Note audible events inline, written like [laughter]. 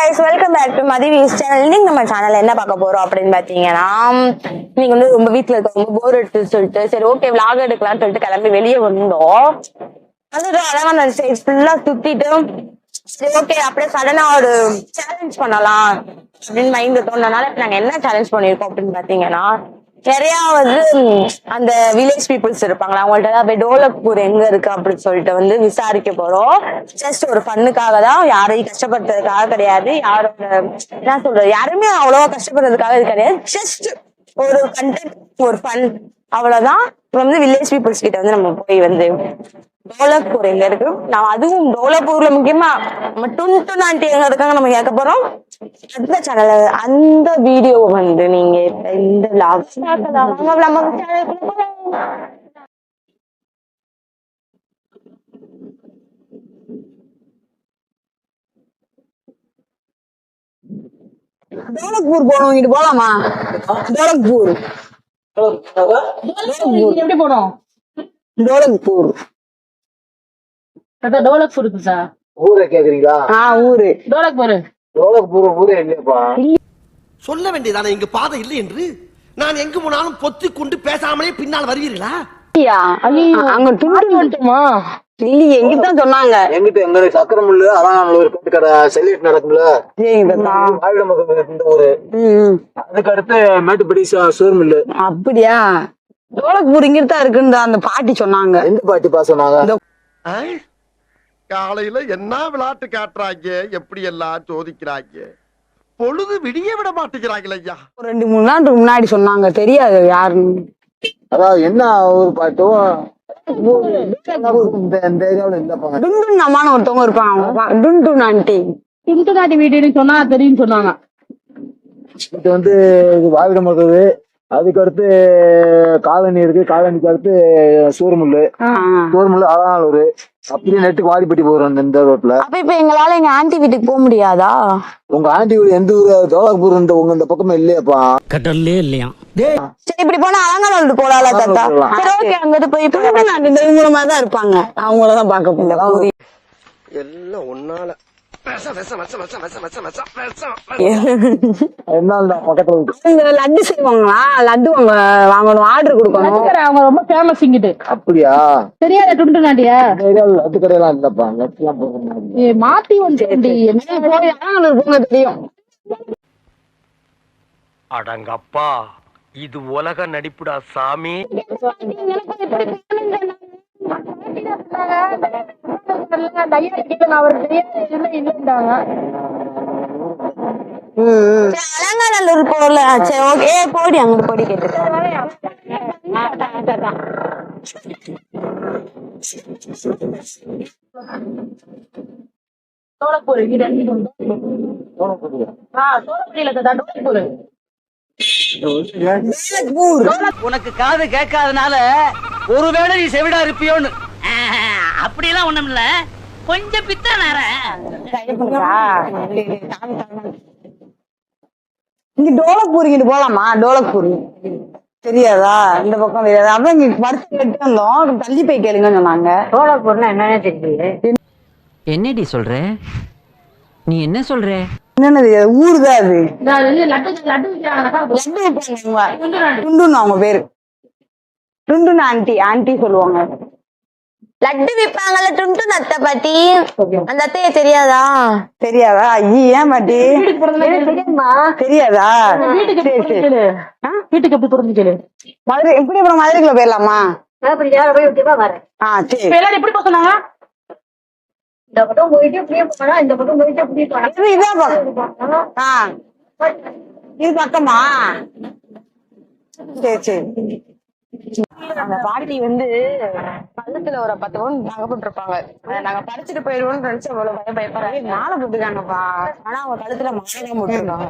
Guys welcome back to மதிவீஸ் channel இன்னைக்கு நம்ம சேனல்ல என்ன பார்க்க போறோம் அப்படின்னு பாத்தீங்கன்னா இன்னைக்கு வந்து ரொம்ப வீட்ல இருக்க ரொம்ப போர் எடுத்து சொல்லிட்டு சரி ஓகே விளாக் எடுக்கலாம்னு சொல்லிட்டு கிளம்பி வெளியே வந்தோம். வந்துட்டு அழகா அந்த ஸ்டேஜ் ஃபுல்லா சுத்திட்டு சரி ஓகே அப்படியே சடனா ஒரு சேலஞ்ச் பண்ணலாம் அப்படின்னு மைண்ட் தோணுனால இப்ப நாங்க என்ன சேலஞ்ச் பண்ணிருக்கோம் அப்படின்னு பாத்தீங்கன்னா நிறைய வந்து அந்த வில்லேஜ் பீப்புள்ஸ் இருப்பாங்களா? அவங்கள்ட்ட தான் போய் டோலக்பூர் எங்க இருக்கு அப்படின்னு சொல்லிட்டு வந்து விசாரிக்க போறோம். ஜஸ்ட் ஒரு ஃபன்னுக்காக தான் யாரையும் கஷ்டப்படுறதுக்காக கிடையாது. யாரோட என்ன சொல்றது? யாருமே அவ்வளவா கஷ்டப்படுறதுக்காக இது கிடையாது. ஜஸ்ட் ஒரு கண்டென்ட் ஒரு ஃபன் அவ்வளவுதான். வந்து வில்லேஜ் பீப்புள்ஸ் கிட்ட வந்து நம்ம போய் வந்து டோலக்பூர் எங்க இருக்கு? நான் அதுவும் டோலக்பூர்ல முக்கியமா நம்ம டுன்டு நாட்டி எங்க இருக்காங்க நம்ம கேட்க போறோம். அந்த சேனல் அந்த வீடியோ வந்து நீங்க இந்த vlog பார்க்கலாம். நம்ம சேனலுக்குள்ள டோலக்பூர் போனோம் இங்கிட்டு போலாமா? டோலக்பூர் எப்படி போனோம் டோலக்பூர் டோலக்பூர் இருக்கு சார் ஊரை கேக்குறீங்களா? ஆ ஊரு. டோலக்பூர் டோலக்பூர் ஊரே இல்லையாப்பா. சொல்ல வேண்டியதானே இங்கு பாதை இல்லை என்று? நான் எங்கு போனாலும் பொத்தி கொண்டு பேசாமலே பின்னால் வருவீர்களா? ஐயா, அங்க துண்டு இல்லையே எங்கிட்ட சொன்னாங்க. எங்கிட்ட எங்க சக்கரமுள்ளு அதான் ஒரு கட்டு கடை செல்லிட்டு நடக்கும்ல. ஆயுட மகன் இந்த ஊரு. அதுக்கு அடுத்து மேட்டுப்படி சோர்மில்லு அப்படியா? டோலக்பூர் இங்கிட்டு தான் இருக்குன்னு அந்த பாட்டி சொன்னாங்க. எந்த பாட்டி பா சொன்னாங்க? காலையில என்ன விளையாட்டு காட்டுறாங்க? எப்படி எல்லாம் சோதிக்கிறாங்க? பொழுது விடிய விட மாட்டேங்கிறாங்களே ஐயா. ரெண்டு மூணு நாளுக்கு முன்னாடி சொன்னாங்க. தெரியாது யாருன்னு. அதாவது என்ன ஒரு பாட்டும் டுன்டுன் அம்மான்னு ஒருத்தவங்க இருப்பாங்க டுன்டுன் ஆண்டி. துண்டு நாட்டி வீடுன்னு சொன்னா தெரியும் சொன்னாங்க. இது வந்து வாவிட மகது அதுக்கு அடுத்து காலனி இருக்கு. காலனிக்கு அடுத்து சூரமுல்லு. சூரமுல்லு அதானூர் அப்படியே நெட்டுக்கு வாடிப்பட்டி போறோம் இந்த- ரோட்ல. அப்ப இப்ப எங்களால எங்க ஆன்ட்டி வீட்டுக்கு போக முடியாதா? உங்க ஆண்டி வீடு எந்த ஊரு? டோலக்பூர் இந்த உங்க இந்த பக்கமே இல்லையாப்பா? கடல்லே இல்லையா? சரி இப்படி போனா அலங்காநல்லூர் போலாம்ல தாத்தா. சரி ஓகே அங்கிட்டு போய் இப்ப ஆண்டி இந்த மாதிரி தான் இருப்பாங்க. அவங்கள தான் பார்க்க போகல எல்லாம் ஒன்னால. [laughs] லட்டு செய்வாங்களா? லட்டு வாங்க வாங்கணும் ஆர்டர் கொடுக்கணும். அவங்க ரொம்ப ஃபேமஸ் இங்கிட்டு. அப்படியா? தெரியாத துண்டு நாட்டியா? லட்டு கடையெல்லாம் இல்லப்பா லட்டுலாம் போக முடியாது. ஏய், மாத்தி வந்து போங்க தெரியும். அடங்கப்பா இது உலக நடிப்புடா சாமி. அவருக்கு தெரியாது இல்லை இல்லைன்றாங்க சரி, அலங்காநல்லூர் போல சரி ஓகே. போடி அங்கிட்டு போடி கேட்டுக்கிறேன் டோலக்பூர் இங்கிட்ட ஆ டோலக்பூர் இல்ல தாத்தா டோலக்பூர் உனக்கு காது கேட்காதனால ஒருவேளை நீ செவிடா இருப்பியோன்னு. அப்படியெல்லாம் ஒண்ணும் இல்ல. கொஞ்சம் பித்தனார இங்க டோலக்பூர் இங்கிட்டு போலாமா? டோலக்பூர். தெரியாதா? இந்த பக்கம் தெரியாதா அதான் இங்க பரிசு கேட்டு வந்தோம். தள்ளி போய் கேளுங்கன்னு சொன்னாங்க. என்னடி சொல்ற? நீ என்ன சொல்ற? என்னன்னு தெரியாது? ஊர் தான் அது லட்டு அவங்க பேரு. டுண்டுன்னு ஆண்டி ஆண்டி சொல்லுவாங்க. லட்டு விப்பாங்கல்ல டுண்டு அத்தை பாட்டி. அந்த அத்தைய தெரியாதா? தெரியாதா? ஐயே ஏன் பாட்டி? தெரியாதா? வீட்டுக்கு சரி எப்படி சரி கேளு வீட்டுக்கு எப்படி புரிஞ்சு கேளு. மதுரை எப்படி அப்புறம் மதுரைக்குள்ள போயிடலாமா? ஆ சரி. இப்ப எல்லாரும் எப்படி போக சொன்னாங்க? இது இதான் பக்கம். ஆ. இது பக்கமா? சரி சரி. அந்த பாட்டி வந்து கழுத்துல ஒரு பத்து பவுன் நகைப்பட்டிருப்பாங்க அதை நாங்க பறிச்சுட்டு போயிருவோம்னு நினைச்சு அவ்வளவு பய பயப்படுறாங்க. மாலை போட்டுக்காங்கப்பா ஆனா அவங்க கழுத்துல மாலை போட்டிருக்காங்க